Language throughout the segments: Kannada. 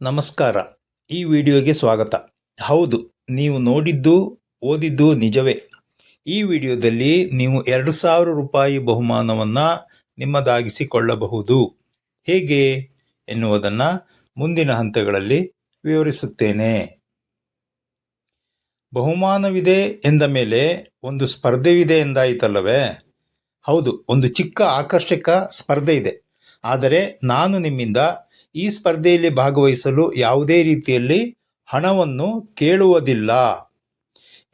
ನಮಸ್ಕಾರ. ಈ ವಿಡಿಯೋಗೆ ಸ್ವಾಗತ. ಹೌದು, ನೀವು ನೋಡಿದ್ದು, ಓದಿದ್ದು ನಿಜವೇ. ಈ ವಿಡಿಯೋದಲ್ಲಿ ನೀವು ಎರಡು ಸಾವಿರ ರೂಪಾಯಿ ಬಹುಮಾನವನ್ನು ನಿಮ್ಮದಾಗಿಸಿಕೊಳ್ಳಬಹುದು. ಹೇಗೆ ಎನ್ನುವುದನ್ನು ಮುಂದಿನ ಹಂತಗಳಲ್ಲಿ ವಿವರಿಸುತ್ತೇನೆ. ಬಹುಮಾನವಿದೆ ಎಂದ ಮೇಲೆ ಒಂದು ಸ್ಪರ್ಧೆವಿದೆ ಎಂದಾಯಿತಲ್ಲವೇ? ಹೌದು, ಒಂದು ಚಿಕ್ಕ ಆಕರ್ಷಕ ಸ್ಪರ್ಧೆ ಇದೆ ಆದರೆ ನಾನು ನಿಮ್ಮಿಂದ ಈ ಸ್ಪರ್ಧೆಯಲ್ಲಿ ಭಾಗವಹಿಸಲು ಯಾವುದೇ ರೀತಿಯಲ್ಲಿ ಹಣವನ್ನು ಕೇಳುವುದಿಲ್ಲ.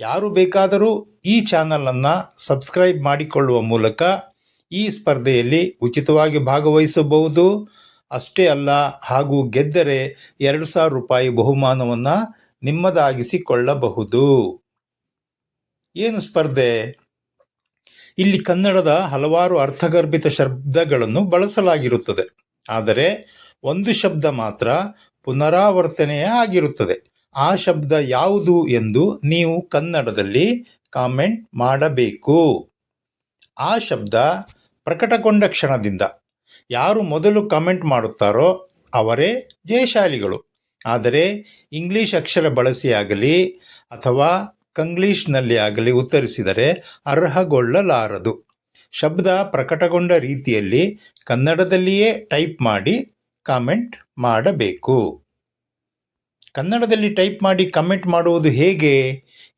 ಯಾರು ಬೇಕಾದರೂ ಈ ಚಾನಲನ್ನು ಸಬ್ಸ್ಕ್ರೈಬ್ ಮಾಡಿಕೊಳ್ಳುವ ಮೂಲಕ ಈ ಸ್ಪರ್ಧೆಯಲ್ಲಿ ಉಚಿತವಾಗಿ ಭಾಗವಹಿಸಬಹುದು. ಅಷ್ಟೇ ಅಲ್ಲ, ಹಾಗೂ ಗೆದ್ದರೆ ಎರಡು ಸಾವಿರ ರೂಪಾಯಿ ಬಹುಮಾನವನ್ನು ನಿಮ್ಮದಾಗಿಸಿಕೊಳ್ಳಬಹುದು. ಏನು ಸ್ಪರ್ಧೆ? ಇಲ್ಲಿ ಕನ್ನಡದ ಹಲವಾರು ಅರ್ಥಗರ್ಭಿತ ಶಬ್ದಗಳನ್ನು ಬಳಸಲಾಗಿರುತ್ತದೆ. ಆದರೆ ಒಂದು ಶಬ್ದ ಮಾತ್ರ ಪುನರಾವರ್ತನೆಯೇ ಆಗಿರುತ್ತದೆ. ಆ ಶಬ್ದ ಯಾವುದು ಎಂದು ನೀವು ಕನ್ನಡದಲ್ಲಿ ಕಾಮೆಂಟ್ ಮಾಡಬೇಕು. ಆ ಶಬ್ದ ಪ್ರಕಟಗೊಂಡ ಕ್ಷಣದಿಂದ ಯಾರು ಮೊದಲು ಕಾಮೆಂಟ್ ಮಾಡುತ್ತಾರೋ ಅವರೇ ಜಯಶಾಲಿಗಳು. ಆದರೆ ಇಂಗ್ಲಿಷ್ ಅಕ್ಷರ ಬಳಸಿ ಆಗಲಿ ಅಥವಾ ಕಂಗ್ಲೀಷ್ನಲ್ಲಿ ಆಗಲಿ ಉತ್ತರಿಸಿದರೆ ಅರ್ಹಗೊಳ್ಳಲಾರದು. ಶಬ್ದ ಪ್ರಕಟಗೊಂಡ ರೀತಿಯಲ್ಲಿ ಕನ್ನಡದಲ್ಲಿಯೇ ಟೈಪ್ ಮಾಡಿ ಕಾಮೆಂಟ್ ಮಾಡಬೇಕು. ಕನ್ನಡದಲ್ಲಿ ಟೈಪ್ ಮಾಡಿ ಕಮೆಂಟ್ ಮಾಡುವುದು ಹೇಗೆ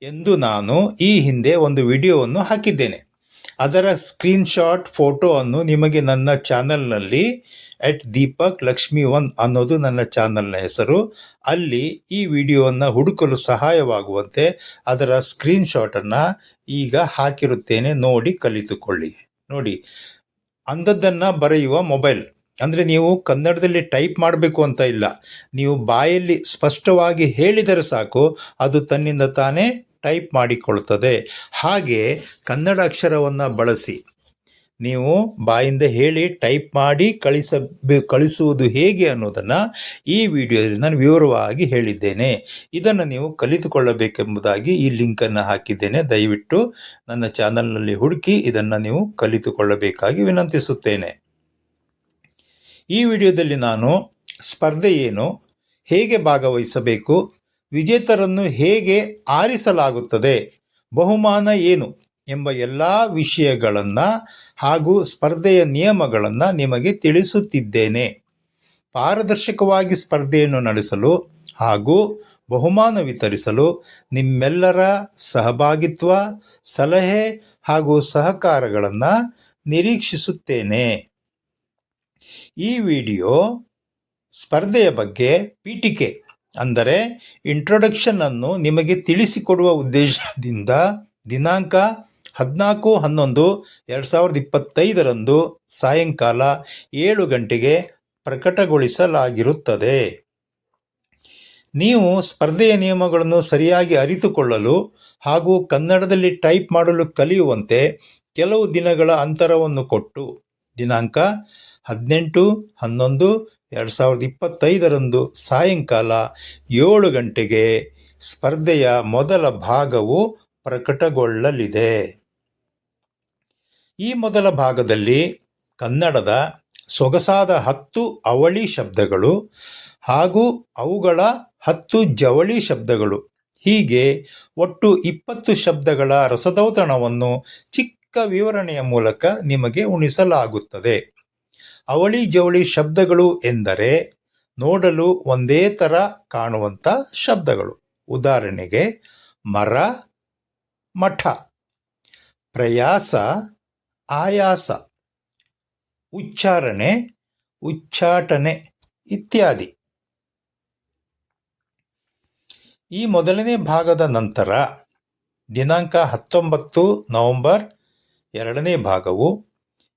ಎಂದು ನಾನು ಈ ಹಿಂದೆ ಒಂದು ವಿಡಿಯೋವನ್ನು ಹಾಕಿದ್ದೇನೆ. ಅದರ ಸ್ಕ್ರೀನ್ಶಾಟ್ ಫೋಟೋವನ್ನು ನಿಮಗೆ ನನ್ನ ಚಾನಲ್ನಲ್ಲಿ ಎಟ್ ದೀಪಕ್ ಲಕ್ಷ್ಮಿ ಒನ್ ಅನ್ನೋದು ನನ್ನ ಚಾನಲ್ನ ಹೆಸರು. ಅಲ್ಲಿ ಈ ವಿಡಿಯೋವನ್ನು ಹುಡುಕಲು ಸಹಾಯವಾಗುವಂತೆ ಅದರ ಸ್ಕ್ರೀನ್ಶಾಟನ್ನು ಈಗ ಹಾಕಿರುತ್ತೇನೆ. ನೋಡಿ ಕಲಿತುಕೊಳ್ಳಿ. ನೋಡಿ ಅಂಧದ್ದನ್ನು ಬರೆಯುವ ಮೊಬೈಲ್ ಅಂದರೆ ನೀವು ಕನ್ನಡದಲ್ಲಿ ಟೈಪ್ ಮಾಡಬೇಕು ಅಂತ ಇಲ್ಲ. ನೀವು ಬಾಯಲ್ಲಿ ಸ್ಪಷ್ಟವಾಗಿ ಹೇಳಿದರೆ ಸಾಕು, ಅದು ತನ್ನಿಂದ ತಾನೇ ಟೈಪ್ ಮಾಡಿಕೊಳ್ಳುತ್ತದೆ ಹಾಗೆ ಕನ್ನಡ ಅಕ್ಷರವನ್ನು ಬಳಸಿ. ನೀವು ಬಾಯಿಂದ ಹೇಳಿ ಟೈಪ್ ಮಾಡಿ ಕಳಿಸ ಕಳಿಸುವುದು ಹೇಗೆ ಅನ್ನೋದನ್ನು ಈ ವಿಡಿಯೋದಲ್ಲಿ ನಾನು ವಿವರವಾಗಿ ಹೇಳಿದ್ದೇನೆ. ಇದನ್ನು ನೀವು ಕಲಿತುಕೊಳ್ಳಬೇಕೆಂಬುದಾಗಿ ಈ ಲಿಂಕನ್ನು ಹಾಕಿದ್ದೇನೆ. ದಯವಿಟ್ಟು ನನ್ನ ಚಾನಲ್ನಲ್ಲಿ ಹುಡುಕಿ ಇದನ್ನು ನೀವು ಕಲಿತುಕೊಳ್ಳಬೇಕಾಗಿ ವಿನಂತಿಸುತ್ತೇನೆ. ಈ ವಿಡಿಯೋದಲ್ಲಿ ನಾನು ಸ್ಪರ್ಧೆ ಏನು, ಹೇಗೆ ಭಾಗವಹಿಸಬೇಕು, ವಿಜೇತರನ್ನು ಹೇಗೆ ಆರಿಸಲಾಗುತ್ತದೆ, ಬಹುಮಾನ ಏನು ಎಂಬ ಎಲ್ಲ ವಿಷಯಗಳನ್ನು ಹಾಗೂ ಸ್ಪರ್ಧೆಯ ನಿಯಮಗಳನ್ನು ನಿಮಗೆ ತಿಳಿಸುತ್ತಿದ್ದೇನೆ. ಪಾರದರ್ಶಕವಾಗಿ ಸ್ಪರ್ಧೆಯನ್ನು ನಡೆಸಲು ಹಾಗೂ ಬಹುಮಾನ ವಿತರಿಸಲು ನಿಮ್ಮೆಲ್ಲರ ಸಹಭಾಗಿತ್ವ, ಸಲಹೆ ಹಾಗೂ ಸಹಕಾರಗಳನ್ನು ನಿರೀಕ್ಷಿಸುತ್ತೇನೆ. ಈ ವಿಡಿಯೋ ಸ್ಪರ್ಧೆಯ ಬಗ್ಗೆ ಪೀಠಿಕೆ, ಅಂದರೆ ಇಂಟ್ರೊಡಕ್ಷನನ್ನು ನಿಮಗೆ ತಿಳಿಸಿಕೊಡುವ ಉದ್ದೇಶದಿಂದ ದಿನಾಂಕ ಹದಿನಾಲ್ಕು ಹನ್ನೊಂದು ಎರಡು ಸಾವಿರದ ಇಪ್ಪತ್ತೈದರಂದು ಸಾಯಂಕಾಲ ಏಳು ಗಂಟೆಗೆ ಪ್ರಕಟಗೊಳಿಸಲಾಗಿರುತ್ತದೆ. ನೀವು ಸ್ಪರ್ಧೆಯ ನಿಯಮಗಳನ್ನು ಸರಿಯಾಗಿ ಅರಿತುಕೊಳ್ಳಲು ಹಾಗೂ ಕನ್ನಡದಲ್ಲಿ ಟೈಪ್ ಮಾಡಲು ಕಲಿಯುವಂತೆ ಕೆಲವು ದಿನಗಳ ಅಂತರವನ್ನು ಕೊಟ್ಟು ದಿನಾಂಕ ಹದಿನೆಂಟು, ಹನ್ನೊಂದು, ಎರಡು ಸಾವಿರದ ಇಪ್ಪತ್ತೈದರಂದು ಸಾಯಂಕಾಲ ಏಳು ಗಂಟೆಗೆ ಸ್ಪರ್ಧೆಯ ಮೊದಲ ಭಾಗವು ಪ್ರಕಟಗೊಳ್ಳಲಿದೆ. ಈ ಮೊದಲ ಭಾಗದಲ್ಲಿ ಕನ್ನಡದ ಸೊಗಸಾದ ಹತ್ತು ಅವಳಿ ಶಬ್ದಗಳು ಹಾಗೂ ಅವುಗಳ ಹತ್ತು ಜವಳಿ ಶಬ್ದಗಳು. ಹೀಗೆ ಒಟ್ಟು ಇಪ್ಪತ್ತು ಶಬ್ದಗಳ ರಸದೌತಣವನ್ನು ಚಿಕ್ಕ ವಿವರಣೆಯ ಮೂಲಕ ನಿಮಗೆ ಉಣಿಸಲಾಗುತ್ತದೆ. ಅವಳಿ ಜವಳಿ ಶಬ್ದಗಳು ಎಂದರೆ ನೋಡಲು ಒಂದೇ ಥರ ಕಾಣುವಂಥ ಶಬ್ದಗಳು. ಉದಾಹರಣೆಗೆ, ಮರ, ಮಠ. ಪ್ರಯಾಸ, ಆಯಾಸ. ಉಚ್ಚಾರಣೆ, ಉಚ್ಚಾಟನೆ ಇತ್ಯಾದಿ. ಈ ಮೊದಲನೇ ಭಾಗದ ನಂತರ ದಿನಾಂಕ ಹತ್ತೊಂಬತ್ತು ನವೆಂಬರ್ ಎರಡನೇ ಭಾಗವು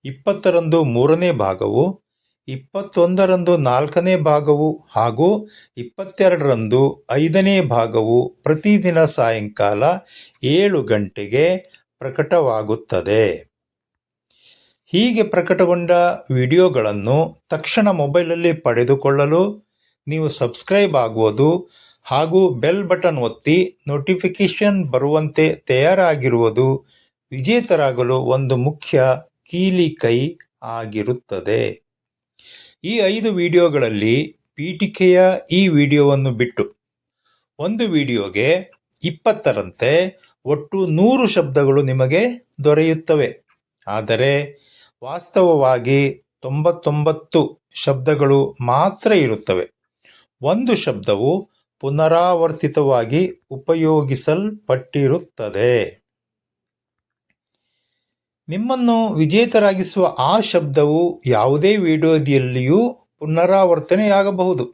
ಇಪ್ಪತ್ತರಂದು ಮೂರನೇ ಭಾಗವು, ಇಪ್ಪತ್ತೊಂದರಂದು ನಾಲ್ಕನೇ ಭಾಗವು ಹಾಗೂ ಇಪ್ಪತ್ತೆರಡರಂದು ಐದನೇ ಭಾಗವು ಪ್ರತಿದಿನ ಸಾಯಂಕಾಲ ಏಳು ಗಂಟೆಗೆ ಪ್ರಕಟವಾಗುತ್ತದೆ. ಹೀಗೆ ಪ್ರಕಟಗೊಂಡ ವಿಡಿಯೋಗಳನ್ನು ತಕ್ಷಣ ಮೊಬೈಲಲ್ಲಿ ಪಡೆದುಕೊಳ್ಳಲು ನೀವು ಸಬ್ಸ್ಕ್ರೈಬ್ ಆಗುವುದು ಹಾಗೂ ಬೆಲ್ ಬಟನ್ ಒತ್ತಿ ನೋಟಿಫಿಕೇಷನ್ ಬರುವಂತೆ ತಯಾರಾಗಿರುವುದು ವಿಜೇತರಾಗಲು ಒಂದು ಮುಖ್ಯ ಕೀಲಿ ಕೈ ಆಗಿರುತ್ತದೆ. ಈ ಐದು ವಿಡಿಯೋಗಳಲ್ಲಿ ಪೀಠಿಕೆಯ ಈ ವಿಡಿಯೋವನ್ನು ಬಿಟ್ಟು ಒಂದು ವಿಡಿಯೋಗೆ ಇಪ್ಪತ್ತರಂತೆ ಒಟ್ಟು ನೂರು ಶಬ್ದಗಳು ನಿಮಗೆ ದೊರೆಯುತ್ತವೆ. ಆದರೆ ವಾಸ್ತವವಾಗಿ ತೊಂಬತ್ತೊಂಬತ್ತು ಶಬ್ದಗಳು ಮಾತ್ರ ಇರುತ್ತವೆ. ಒಂದು ಶಬ್ದವು ಪುನರಾವರ್ತಿತವಾಗಿ ಉಪಯೋಗಿಸಲ್ಪಟ್ಟಿರುತ್ತದೆ. ನಿಮ್ಮನ್ನು ವಿಜೇತರಾಗಿಸುವ ಆ ಶಬ್ದವು ಯಾವುದೇ ವಿಡಿಯೋದಲ್ಲಿಯೂ ಪುನರಾವರ್ತನೆಯಾಗಬಹುದು.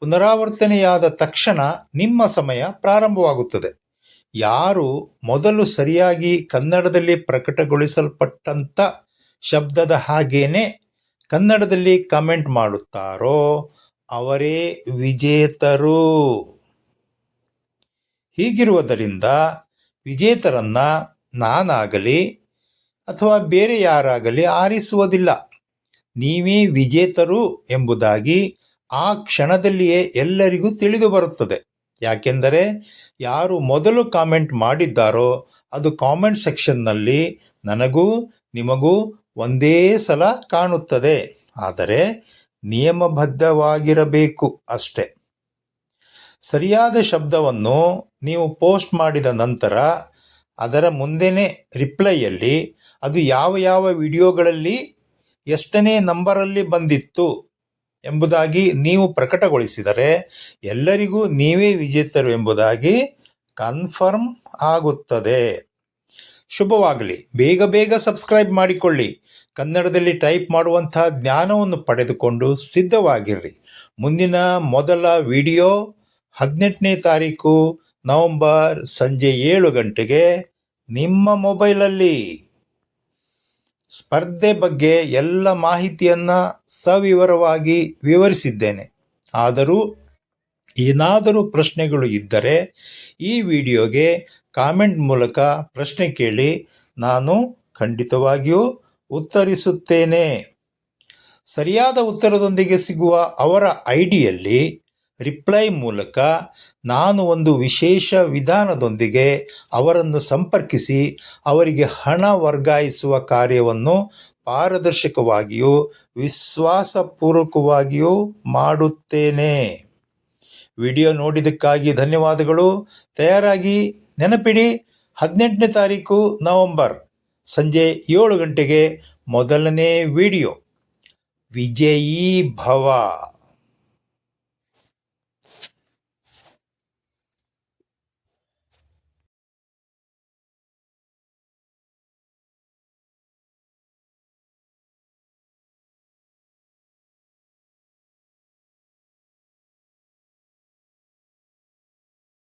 ಪುನರಾವರ್ತನೆಯಾದ ತಕ್ಷಣ ನಿಮ್ಮ ಸಮಯ ಪ್ರಾರಂಭವಾಗುತ್ತದೆ. ಯಾರು ಮೊದಲು ಸರಿಯಾಗಿ ಕನ್ನಡದಲ್ಲಿ ಪ್ರಕಟಗೊಳಿಸಲ್ಪಟ್ಟಂಥ ಶಬ್ದದ ಹಾಗೇನೆ ಕನ್ನಡದಲ್ಲಿ ಕಮೆಂಟ್ ಮಾಡುತ್ತಾರೋ ಅವರೇ ವಿಜೇತರು. ಹೀಗಿರುವುದರಿಂದ ವಿಜೇತರನ್ನು ನಾನಾಗಲಿ ಅಥವಾ ಬೇರೆ ಯಾರಾಗಲಿ ಆರಿಸುವುದಿಲ್ಲ. ನೀವೇ ವಿಜೇತರು ಎಂಬುದಾಗಿ ಆ ಕ್ಷಣದಲ್ಲಿಯೇ ಎಲ್ಲರಿಗೂ ತಿಳಿದು ಬರುತ್ತದೆ. ಯಾಕೆಂದರೆ ಯಾರು ಮೊದಲು ಕಾಮೆಂಟ್ ಮಾಡಿದ್ದಾರೋ ಅದು ಕಾಮೆಂಟ್ ಸೆಕ್ಷನ್ನಲ್ಲಿ ನನಗೂ ನಿಮಗೂ ಒಂದೇ ಸಲ ಕಾಣುತ್ತದೆ. ಆದರೆ ನಿಯಮಬದ್ಧವಾಗಿರಬೇಕು ಅಷ್ಟೆ. ಸರಿಯಾದ ಶಬ್ದವನ್ನು ನೀವು ಪೋಸ್ಟ್ ಮಾಡಿದ ನಂತರ ಅದರ ಮುಂದೆನೇ ರಿಪ್ಲೈಯಲ್ಲಿ ಅದು ಯಾವ ಯಾವ ವಿಡಿಯೋಗಳಲ್ಲಿ ಎಷ್ಟನೇ ನಂಬರಲ್ಲಿ ಬಂದಿತ್ತು ಎಂಬುದಾಗಿ ನೀವು ಪ್ರಕಟಗೊಳಿಸಿದರೆ ಎಲ್ಲರಿಗೂ ನೀವೇ ವಿಜೇತರು ಎಂಬುದಾಗಿ ಕನ್ಫರ್ಮ್ ಆಗುತ್ತದೆ. ಶುಭವಾಗಲಿ. ಬೇಗ ಬೇಗ ಸಬ್ಸ್ಕ್ರೈಬ್ ಮಾಡಿಕೊಳ್ಳಿ. ಕನ್ನಡದಲ್ಲಿ ಟೈಪ್ ಮಾಡುವಂತಹ ಜ್ಞಾನವನ್ನು ಪಡೆದುಕೊಂಡು ಸಿದ್ಧವಾಗಿರ್ರಿ. ಮುಂದಿನ ಮೊದಲ ವಿಡಿಯೋ ಹದಿನೆಂಟನೇ ತಾರೀಕು ನವೆಂಬರ್ ಸಂಜೆ ಏಳು ಗಂಟೆಗೆ ನಿಮ್ಮ ಮೊಬೈಲಲ್ಲಿ. ಸ್ಪರ್ಧೆ ಬಗ್ಗೆ ಎಲ್ಲ ಮಾಹಿತಿಯನ್ನು ಸವಿವರವಾಗಿ ವಿವರಿಸಿದ್ದೇನೆ. ಆದರೂ ಏನಾದರೂ ಪ್ರಶ್ನೆಗಳು ಇದ್ದರೆ ಈ ವಿಡಿಯೋಗೆ ಕಾಮೆಂಟ್ ಮೂಲಕ ಪ್ರಶ್ನೆ ಕೇಳಿ ನಾನು ಖಂಡಿತವಾಗಿಯೂ ಉತ್ತರಿಸುತ್ತೇನೆ. ಸರಿಯಾದ ಉತ್ತರದೊಂದಿಗೆ ಸಿಗುವ ಅವರ ಐಡಿಯಲ್ಲಿ ಡಿಯಲ್ಲಿ ರಿಪ್ಲೈ ಮೂಲಕ ನಾನು ಒಂದು ವಿಶೇಷ ವಿಧಾನದೊಂದಿಗೆ ಅವರನ್ನು ಸಂಪರ್ಕಿಸಿ ಅವರಿಗೆ ಹಣ ವರ್ಗಾಯಿಸುವ ಕಾರ್ಯವನ್ನು ಪಾರದರ್ಶಕವಾಗಿಯೂ ವಿಶ್ವಾಸಪೂರ್ವಕವಾಗಿಯೂ ಮಾಡುತ್ತೇನೆ. ವಿಡಿಯೋ ನೋಡಿದ್ದಕ್ಕಾಗಿ ಧನ್ಯವಾದಗಳು. ತಯಾರಾಗಿ ನೆನಪಿಡಿ, ಹದಿನೆಂಟನೇ ತಾರೀಕು ನವೆಂಬರ್, ಸಂಜೆ ಏಳು ಗಂಟೆಗೆ ಮೊದಲನೇ ವಿಡಿಯೋ. ವಿಜಯೀ ಭವ